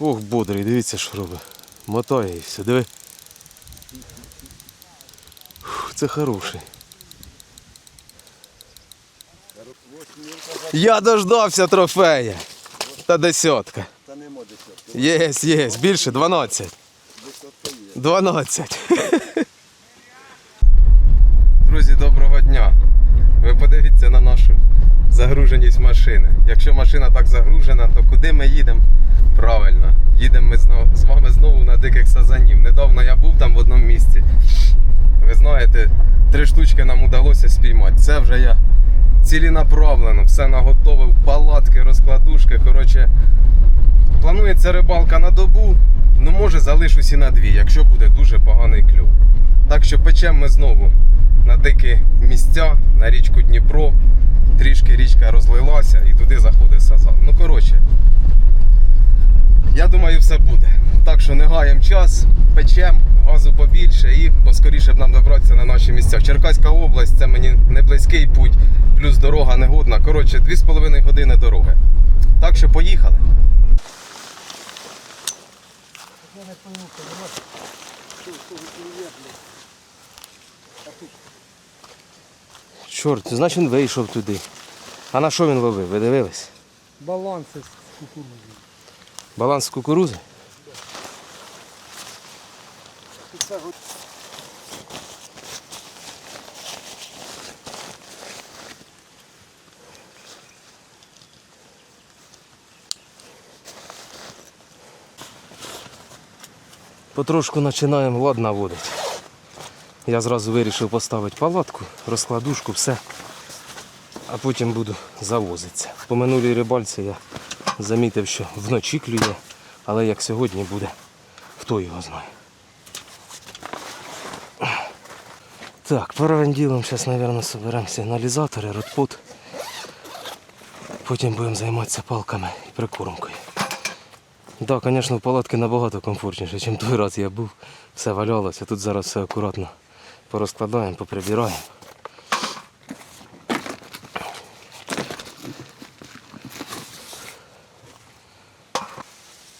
Ох, бодрий, дивіться, що робить. Мотає і все, диви. Фух, Це хороший. Я дождався трофея. Та десятка. Та нема десятки. Єсть, єсть, більше 12. Десятка є. 12. Три штучки нам удалося спіймати. Це вже я ціленаправлено, все наготовив, палатки, розкладушки. Коротше, Планується рибалка на добу, ну може залишусь і на дві, якщо буде дуже поганий клюв. Так що печемо ми знову на дикі місця, на річку Дніпро. Трішки річка розлилася і туди заходить сазан. Ну коротше, я думаю, все буде. Так що не гаємо час, печем, газу побільше і поскоріше б нам добратися на наші місця. Черкаська область це мені не близький путь, плюс дорога негодна. Коротше, 2,5 години дороги. Так що поїхали. Чорт, значить він вийшов туди. А на що він ловив? Ви дивились? Баланси з кукурудзою. Баланс з кукурузи? Потрошку починаємо лад наводити. Я зразу вирішив поставити палатку, розкладушку, все. А потім буду завозитися. По минулій рибальці я замітив, що вночі клює, але як сьогодні буде, хто його знає. Так, первим ділом зараз, мабуть, соберемо сигналізатори, ротпот. Потім будемо займатися палками і прикормкою. Так, да, звісно, в палатці набагато комфортніше, ніж той раз я був. Все валялося. Тут зараз все акуратно порозкладаємо, поприбираємо.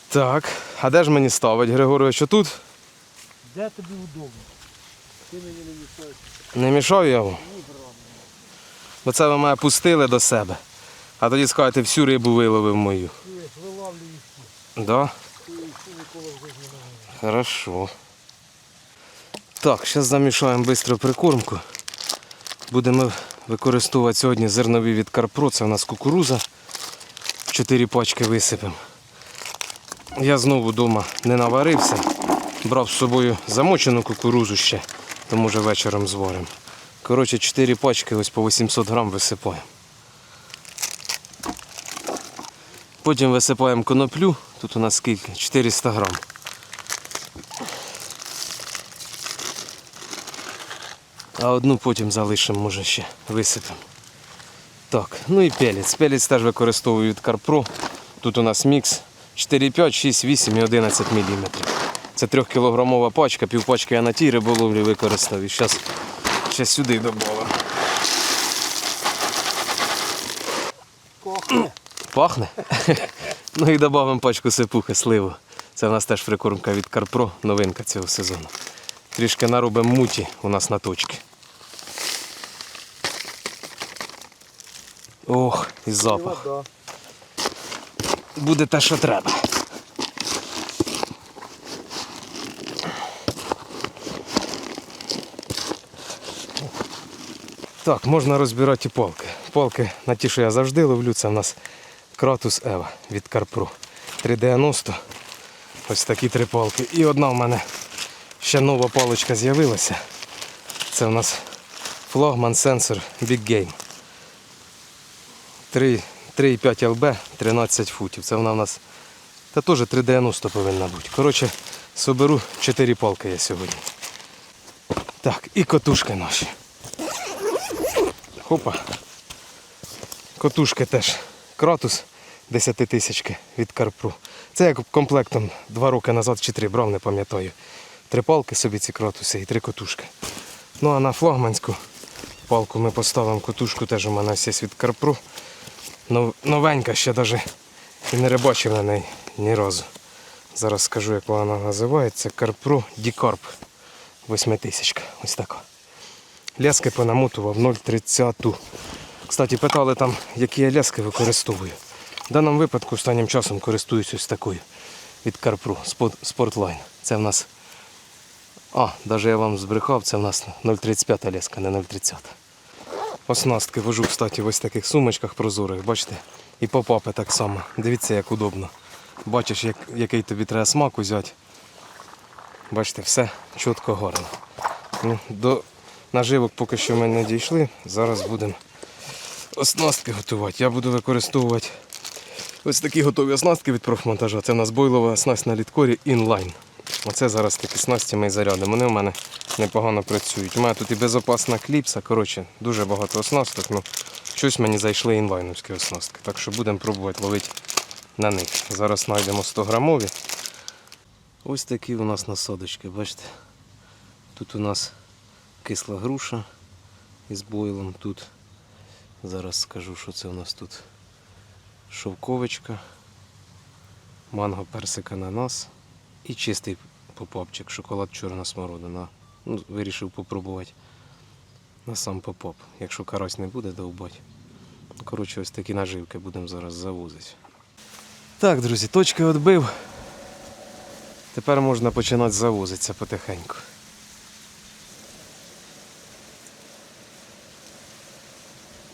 Так, а де ж мені ставить, Григорович, тут? Де тобі удобно? Не мішаєш. Мішав вам? Бо це ви мене пустили до себе. А тоді скажете, всю рибу виловив мою. Ти вилавлюєш. Да? Хорошо. Так, зараз замішаємо швидко прикормку. Будемо використовувати сьогодні зернові від Карпро. Це у нас кукуруза. Чотири пачки висипемо. Я знову вдома не наварився. Брав з собою замочену кукурузу ще, то може вечором зваримо. Коротше, 4 пачки ось по 800 грам висипаємо. Потім висипаємо коноплю. Тут у нас скільки? 400 грам. А одну потім залишимо, може ще висипемо. Так, ну і пелець. Пелець теж використовую від Карпро. Тут у нас мікс 4, 5, 6, 8 і 11 мм. Це 3-кілограмова пачка, півпачки я на тій риболовлі використав. І зараз ще сюди додав. Кохне. Пахне? ну і додамо пачку сипухи сливу. Це у нас теж прикормка від Карпро, новинка цього сезону. Трішки наробимо муті у нас на точки. Ох, і запах. Буде те, що треба. Так, можна розбирати і палки. Палки на ті, що я завжди ловлю, це в нас Кратус Ева від Карпро. 390. Ось такі три палки. І одна в мене ще нова паличка з'явилася. Це в нас флагман сенсор Big Game. 3,5 ЛБ 13 футів. Це вона в нас та теж 3,90 повинна бути. Коротше, соберу 4 палки я сьогодні. Так, і котушки наші. Хопа. Котушки теж. Кратус 10 тисячки від Карпру. Це як комплектом 2 роки назад чи 3 брав, не пам'ятаю. Три палки собі ці кратуси і три котушки. Ну а на флагманську палку ми поставимо котушку, теж у мене є від Карпру. Нов- Новенька ще навіть і не рибачив на неї ні разу. Зараз скажу, як вона називається. Карпро Дікарп. Восьмитисячка. Ось така. Ляски понамотував 0,30. Кстати, питали там, які я ляски використовую. В даному випадку останнім часом користуюсь ось такою від Карпру Sportline. Це в нас. А, навіть я вам збрехав, це в нас 0,35 ляска, не 0,30. Оснастки вожу, кстати, в ось таких сумочках прозорих, бачите? І попапи так само. Дивіться, як удобно. Бачиш, як, який тобі треба смак взяти. Бачите, все чітко гарно. Ну, до наживок поки що ми не дійшли. Зараз будемо оснастки готувати. Я буду використовувати ось такі готові оснастки від профмонтажа. Це у нас бойлова оснастка на літкорі інлайн. Оце зараз такі снасті ми зарядимо. Вони в мене непогано працюють. У мене тут і безопасна кліпса. Коротше, дуже багато оснасток. Ну, щось мені зайшли інлайновські оснастки. Так що будемо пробувати ловити на них. Зараз знайдемо 100 грамові. Ось такі у нас насадочки, бачите? Тут у нас кисла груша із бойлом. Тут зараз скажу, що це у нас тут шовковичка, манго персик ананас і чистий попапчик, шоколад чорна смородина. Ну, вирішив попробувати на сам попап. Якщо карась не буде довбати. Коротше, ось такі наживки будемо зараз завозити. Так, друзі, точки відбив. Тепер можна починати завозитися потихеньку.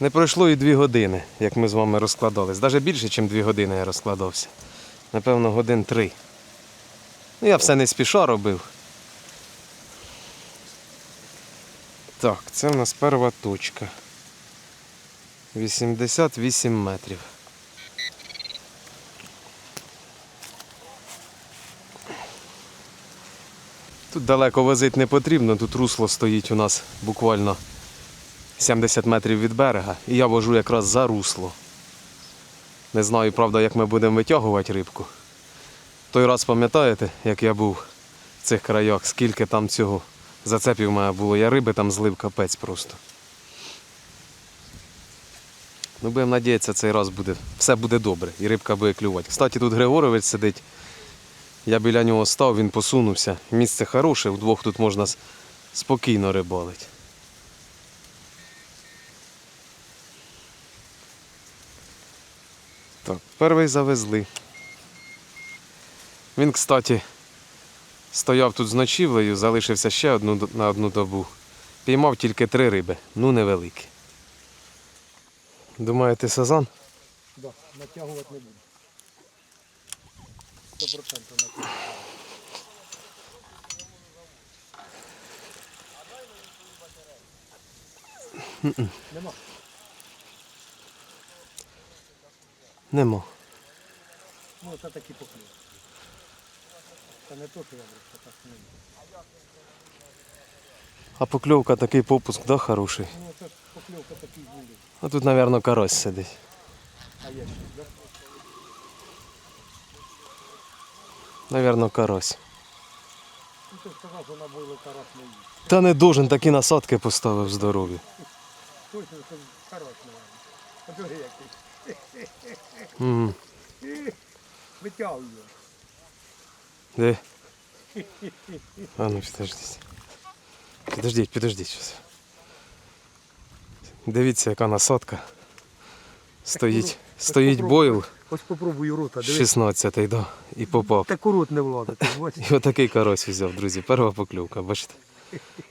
Не пройшло і дві години, як ми з вами розкладались. Навіть більше, ніж дві години я розкладався. Напевно, годин три. Ну, я все не спіша робив. Так, це в нас перша точка. 88 метрів. Тут далеко возити не потрібно, тут русло стоїть у нас буквально 70 метрів від берега. І я вожу якраз за русло. Не знаю, правда, як ми будемо витягувати рибку. Той раз пам'ятаєте, як я був в цих краях, скільки там цього зацепів мене було. Я риби там злив капець просто. Ну, будемо надіятися, цей раз буде, все буде добре і рибка буде клювати. Кстати, тут Григорович сидить. Я біля нього став, він посунувся. Місце хороше, вдвох тут можна спокійно рибалити. Так, перший завезли. Він, кстати, стояв тут з ночівлею, залишився ще одну, на одну добу. Піймав тільки три риби, ну невеликі. Думаєте, сазан? Да, натягувати не буду. 100% натягувати. Нема. Нема. Ну, це такі поклюв. Це не то, що я брав, так не. А покльовка такий попуск, да, хороший. Ну, це ж покльовка такий були. А тут, мабуть, карась сидить. А є ще, да? Навірно, карась. Ну, ти ж сказав, що на бойло карась не їсть. Та не должен такі насадки поставив здорові. Точно, що карась, мабуть. Подиви який. Витягуй. Де? А ну підождіть. Підождіть, підождіть щас. Дивіться, яка насадка. Стоїть, стоїть бойл Ось попробуй рота, 16-й, да, і попав. Так урод не влада, ти бачиш? І отакий карась взяв, друзі. Перша покльовка, бачите?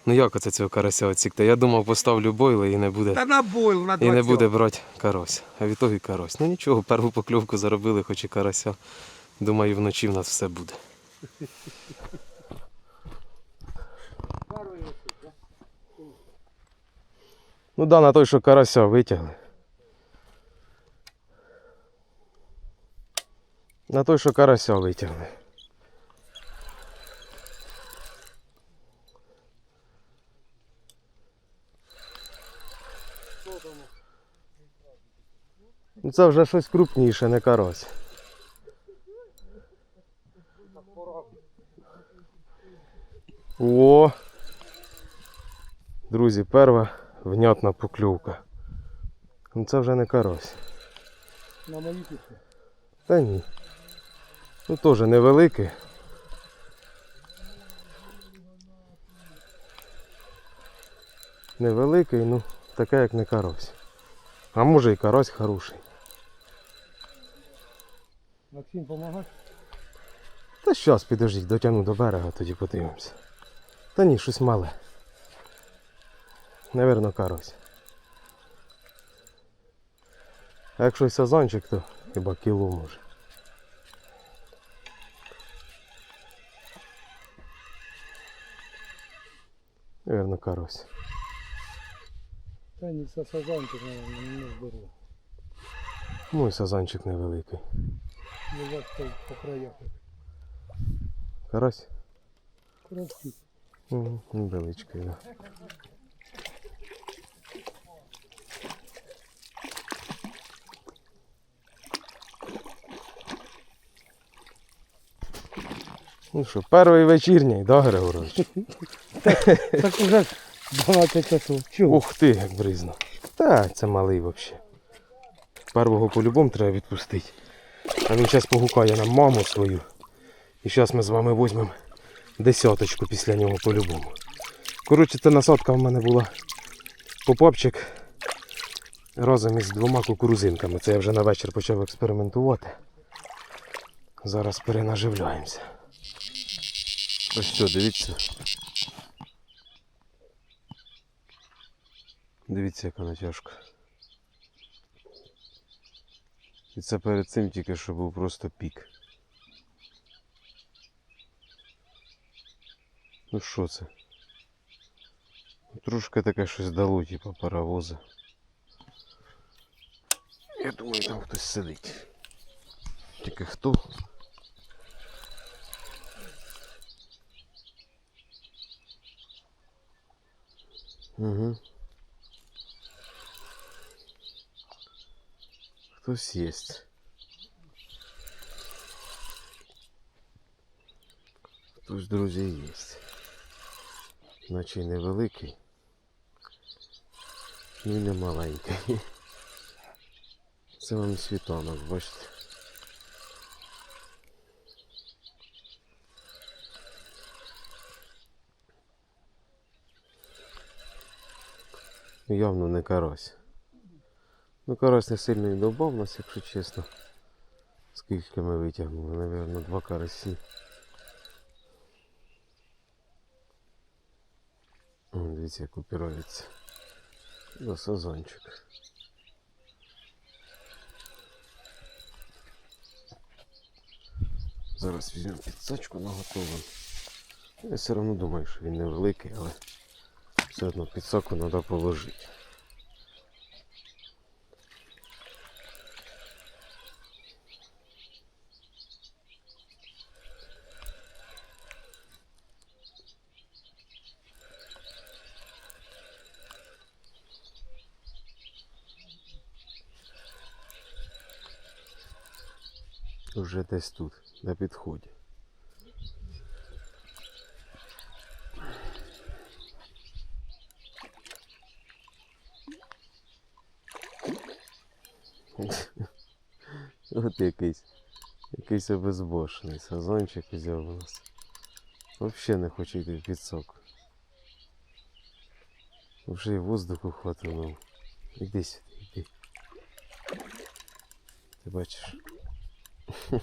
Ну як оце цього карася оцікти? Я думав, поставлю бойли і не буде. Та на бойл, на І не буде брати карась. А від того і карась. Ну нічого, першу покльовку заробили, хоч і карася. Думаю, вночі в нас все буде. Ну да, на той, що карася витягли. На той, що карася витягли. Це вже щось крупніше, не карась. О! Друзі, перша внятна покльовка. Ну це вже не карась. На мої кухні. Та ні. Ну теж невеликий. Невеликий, ну таке як не карось. А може і карось хороший. Максим, помагай. Та щас, підождіть, дотягну до берега, тоді подивимося. Та ні, щось мале. Наверно, карось. А якщо сазанчик, то хіба кіло може. Наверно, карось. Та ні, це сазанчик, наверное, не здорово. Ну і сазанчик невеликий. Лежать по, по краях. Карась? Короткі. Угу, невеличкий, да. Ну що, перший вечірній, да, Григорович? Так уже ж 12 часов. Чого? Ух ти, як бризно. Та, це малий взагалі. Первого по-любому треба відпустити. А він зараз погукає нам маму свою. І зараз ми з вами візьмемо десяточку після нього по-любому. Коротше, ця насадка в мене була попапчик разом із двома кукурузинками. Це я вже на вечір почав експериментувати. Зараз перенаживляємося. Ось що, дивіться. Дивіться, яка натяжка. І це перед цим тільки що був просто пік. Ну що це? Трошки таке щось дало, типу паровоза. Я думаю, там хтось сидить. Тільки хто? Угу. Хтось є. Хтось, друзі, є. Наче невеликий. Ну і не маленький. Це вам світанок, бачите. Явно не карась. Ну, карась не сильно і довбав нас, якщо чесно. Скільки ми витягнули, напевно, два карасі. Дивіться, як упирається. За сазанчик. Зараз візьмемо підсачку наготовим. Я все одно думаю, що він невеликий, але все одно підсаку треба положити. Уже десь тут, на підході. От якийсь, якийсь обезбошений сазончик взяв у нас. Взагалі не хоче йти в підсок. Вже і воздуху хватило. Іди сюди, іди. Ти бачиш?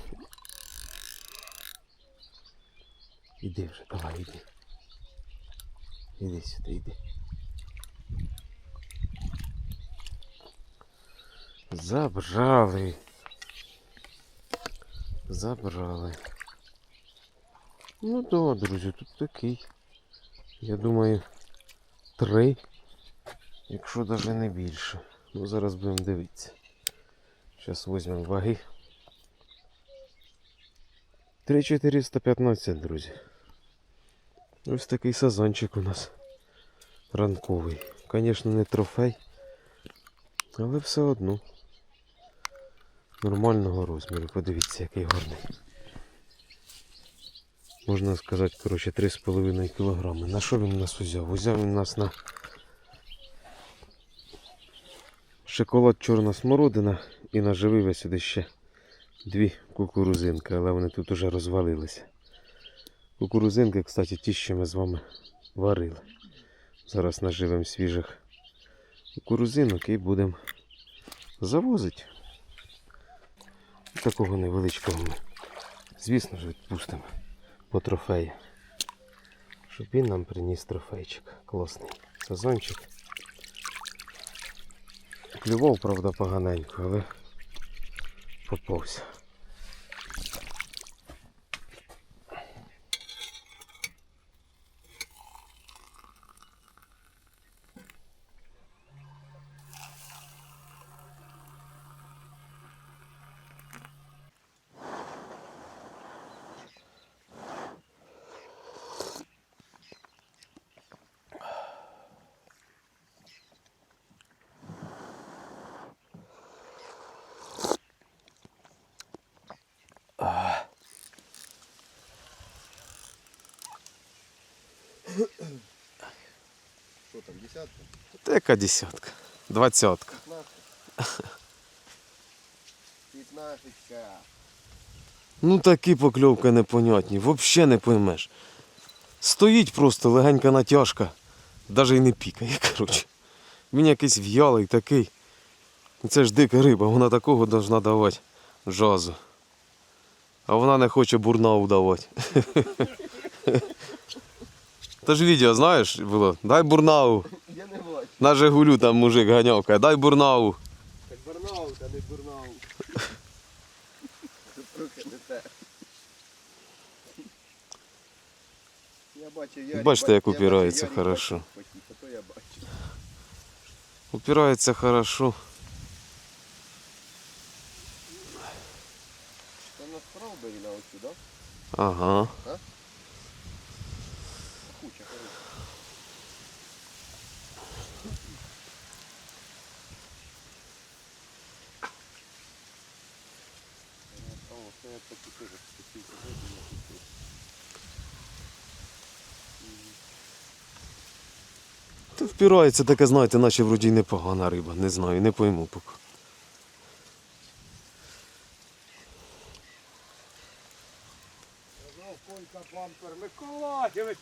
Іди вже, давай, іди. Іди сюди, іди. Забрали. Забрали. Ну да, друзі, тут такий. Я думаю, три, якщо навіть не більше. Ну зараз будемо дивитися. Зараз візьмемо ваги. 3415, друзі. Ось такий сазанчик у нас ранковий. Звісно, не трофей, але все одно нормального розміру. Подивіться, який гарний. Можна сказати, коротше, 3,5 кг. На що він нас узяв? Узяв він нас на шоколад чорна смородина і наживив я сюди ще дві кукурузинки, але вони тут уже розвалилися. Кукурузинки, кстати, ті, що ми з вами варили. Зараз наживемо свіжих кукурузинок і будемо завозити. Такого невеличкого ми, звісно ж, відпустимо по трофеї. Щоб він нам приніс трофейчик. Класний сазончик. Клював, правда, поганенько, але propôs. Що там, десятка? Та яка десятка? Двадцятка. П'ятнадцятка. Ну такі покльовки непонятні, взагалі не поймеш. Стоїть просто легенька натяжка, навіть і не пікає, коротше. Він якийсь в'ялий такий. Це ж дика риба, вона такого должна давати жазу. А вона не хоче бурнау давати. Та ж відео, знаєш, було, дай бурнау. Я не бачу. На Жигулю там мужик ганяв, каже, дай бурнау. Так бурнаут, а не бурнаут. Це трохи не те. Я бачу, я Бачите, як упирається хорошо. А то я бачу. Упирається хорошо. Це на стrawberry на оцю, да? Ага. Куча, Це я таки теж хотів сказати, не хотів. Та впирається таке, знаєте, наче вроді непогана риба. Не знаю, не пойму поки. Колька бампер.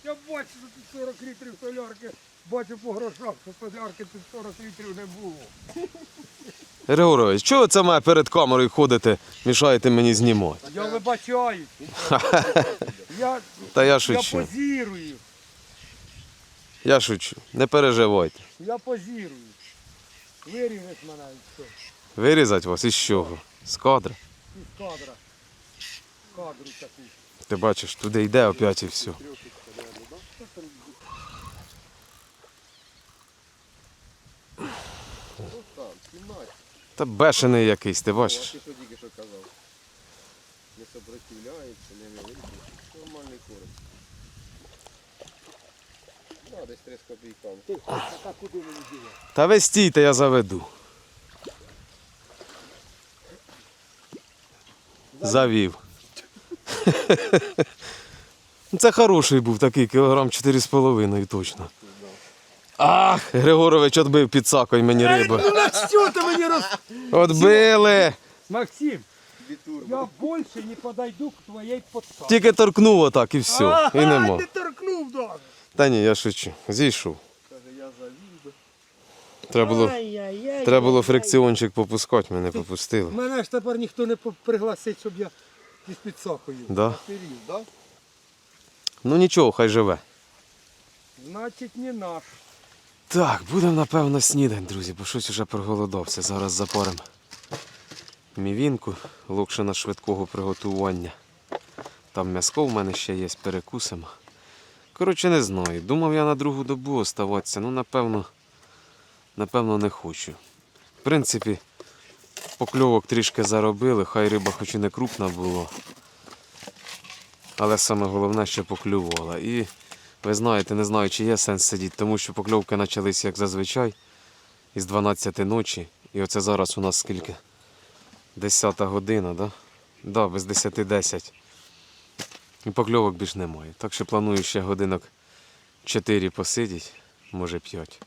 Я бачу, що тут 40 літрів солярки. Бачу по грошах, що солярки тут 40 літрів не було. Григорович, чого це має перед камерою ходите, мішаєте мені знімати? Я вибачаю. Я, Та я я шучу. позірую. Я шучу. Не переживайте. Я позірую. Виріжеш мене і все. Вирізати вас із чого? З кадра. Із кадра. Кадру таку. Ти бачиш, туди йде опять і все. Там, 17. Та бешений якийсь, ти а бачиш? ти що що казав? Не сопротивляється, не невеликий. Нормальний корм. Да, десь 3 з копійками. Ти така куди мені діла? Та ви стійте, я заведу. Завів. Ну, Це хороший був такий, кілограм 4,5 точно. Ах, Григорович відбив під сакою мені рибу. Ну на що ти мені роз... Отбили! Максим, я більше не подойду к твоїй подсадці. Тільки торкнув отак і все. І нема. не торкнув даже. Та ні, я шучу. Зійшов. Каже, я завів. Треба було, Ай-яй-яй. треба було фрикціончик попускати, мене попустили. Мене ж тепер ніхто не по- пригласить, щоб я із підсакою. Да. Да? Ну нічого, хай живе. Значить не наш. Так, будемо напевно снідати, друзі, бо щось уже проголодався. Зараз запаримо мівінку, локшина швидкого приготування. Там м'яско в мене ще є, перекусимо. Коротше, не знаю. Думав я на другу добу оставатися, ну напевно, напевно, не хочу. В принципі, покльовок трішки заробили, хай риба хоч і не крупна була. Але саме головне, що поклювала. І ви знаєте, не знаю, чи є сенс сидіти, тому що покльовки почалися як зазвичай із 12 ночі. І оце зараз у нас скільки? 10 година, да? Да, без 10-10. І покльовок більш немає. Так що планую ще годинок 4 посидіти, може 5.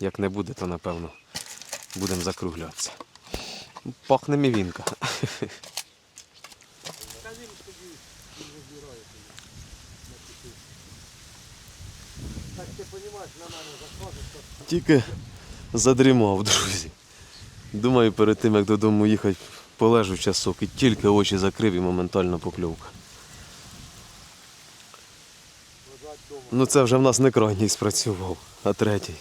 Як не буде, то напевно будемо закруглятися. Пахне мівінка. Так ти розумієш, на мене заходиш, то Тільки задрімав, друзі. Думаю, перед тим як додому їхати, полежу часок і тільки очі закрив і моментально покльовка. Ну це вже в нас не крайній спрацював, а третій.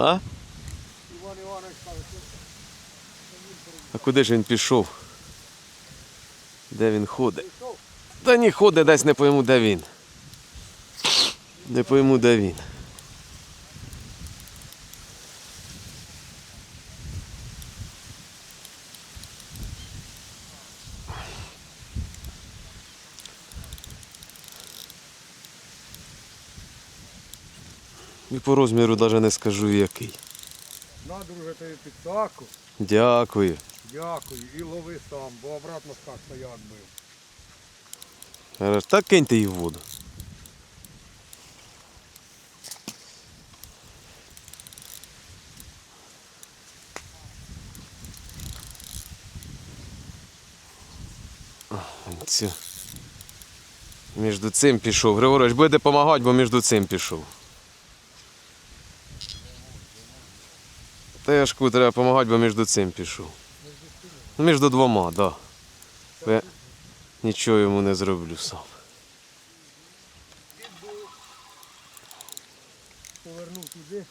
А? А куди ж він пішов? Де він ходить? Та ні, ходить десь не пойму, де він. Не пойму, де він. І по розміру навіть не скажу який. На, друже, тобі підсаку. Дякую. Дякую. І лови сам, бо обратно скаж стояк бив. Так киньте її в воду. Між цим пішов. Григорович, буде допомагати, бо між цим пішов. Та я кажу, треба допомагати, бо між цим пішов. Ну, між двома, так. Да. Бо я нічого йому не зроблю сам. Повернув туди,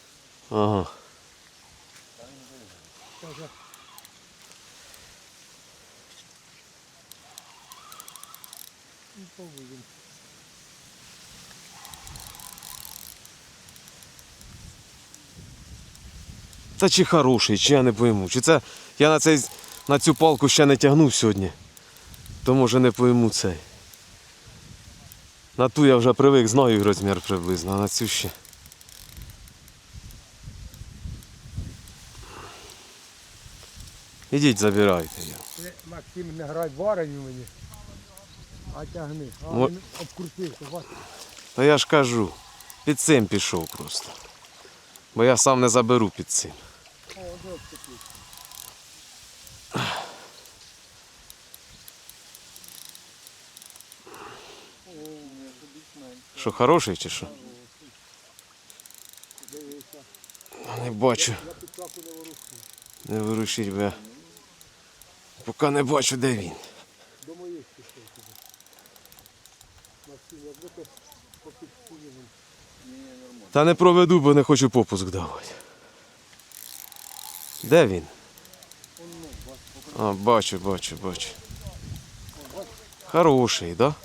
Ага. І повинен. Та чи хороший, чи я не пойму. Чи це я на, цей, на цю палку ще не тягнув сьогодні. То може не пойму цей. На ту я вже привик, знаю розмір приблизно, а на цю ще. Ідіть забирайте його. Ти, Максим, не грай варені мені. А тягни. А Мо- він обкрутився, бачиш? Та я ж кажу, під цим пішов просто. Бо я сам не заберу під цим. Що, хороший чи що? Не бачу. Не вирушіть, бо я поки не бачу, де він. До моїх пішов туди. Максим, якби ти попід синім. Та не проведу, бо не хочу попуск давати. Де він? А, бачу, бачу, бачу. Хороший, да?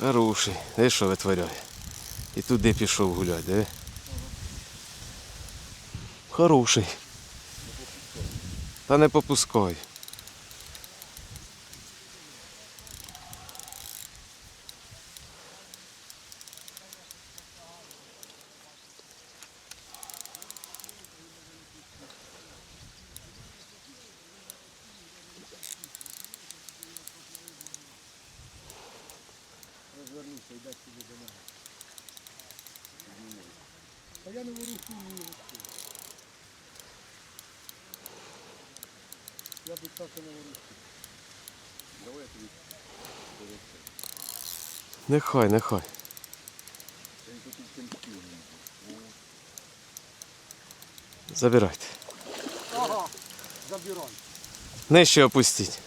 Хороший. Де що витворяє? І туди пішов гуляти, де? Хороший. Та не попускай. Розвернувся, йде собі до мене. Та я не ворушую ні. Я підсаку не ворушую. Давай я тобі Нехай, нехай. Забирайте. Ага, забирай. Нижче опустіть.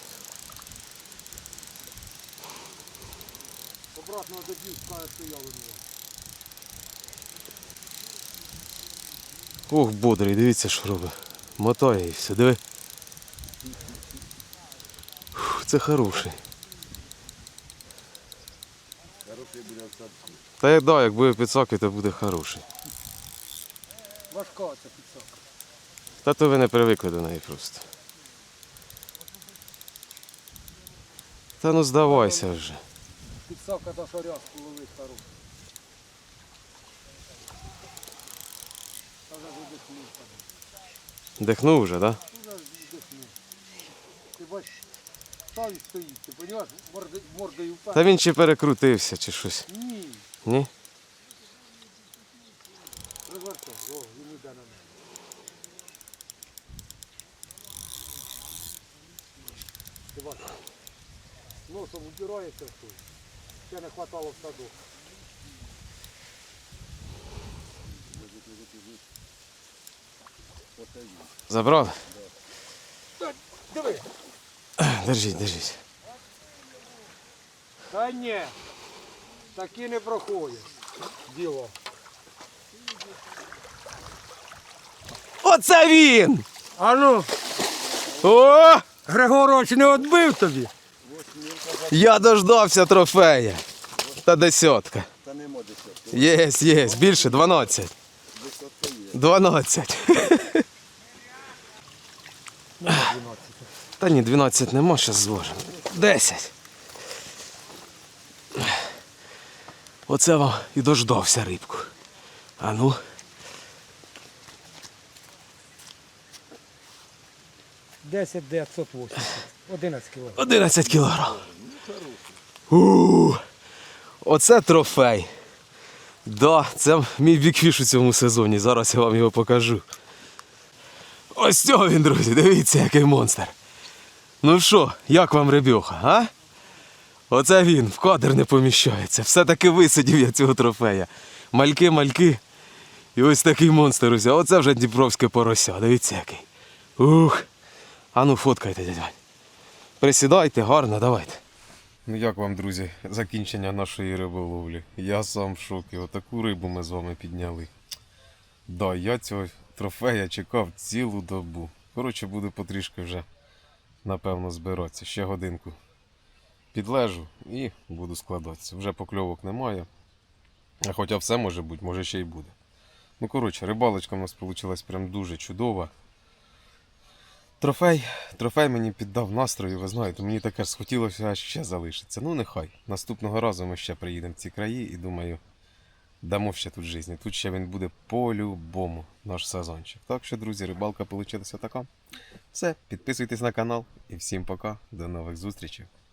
Обратно до дів скаже, що я винував. Ох, бодрий, дивіться, що робить. Мотає і все, диви. Фух, Це. Хороший буде отсадки. Та як да, як буде підсаки, то буде хороший. Важка ця підсака. Та то ви не привикли до неї просто. Та ну здавайся вже. Підсака та шарязку ловить хорошу. Та вже там. Дихнув вже, так? Да? Вже видихнув. Ти бачиш, став і стоїть, ти розумієш, мордою, мордою Та він чи перекрутився, чи щось. Ні, Ні? розвертай, о, він іде на мене. Ти бачиш, носом убирається в той. Ще не хватало в він. Забрали? Диви, Держіть, держіть. та ні, такі не проходять. Діло. Оце він! А ну, О! Григорович не відбив тобі? Я дождався трофея. Та десятка. Та нема десятки. Єсть, єсть, більше 12. Десятка є. 12. Та ні, 12 нема, зараз зложимо. 10. Оце вам і дождався рибку. А ну. Десять 980. 11 кілограм. 11 кілограм. У, Оце трофей. Да, це мій бікфіш у цьому сезоні. Зараз я вам його покажу. Ось цього він, друзі, дивіться, який монстр. Ну що, як вам рибьоха, а? Оце він, в кадр не поміщається. Все-таки висадів я цього трофея. Мальки, мальки. І ось такий монстр уся. Оце вже дніпровське порося. Дивіться який. Ух. А ну фоткайте, дядь. Присідайте, гарно, давайте. Ну як вам, друзі, закінчення нашої риболовлі? Я сам в шокі. Отаку рибу ми з вами підняли. Да, я цього трофея чекав цілу добу. Коротше, буду потрішки вже, напевно, збиратися. Ще годинку підлежу і буду складатися. Вже покльовок немає. А Хоча все може бути, може ще й буде. Ну, коротше, рибалочка в нас вийшла прям дуже чудова. Трофей, трофей мені піддав настрою, ви знаєте, мені таке ж схотілося ще залишиться. Ну нехай. Наступного разу ми ще приїдемо в ці краї і думаю, дамо ще тут житті. Тут ще він буде по-любому, наш сезончик. Так що, друзі, рибалка вийшла така. Все, підписуйтесь на канал і всім пока. До нових зустрічей.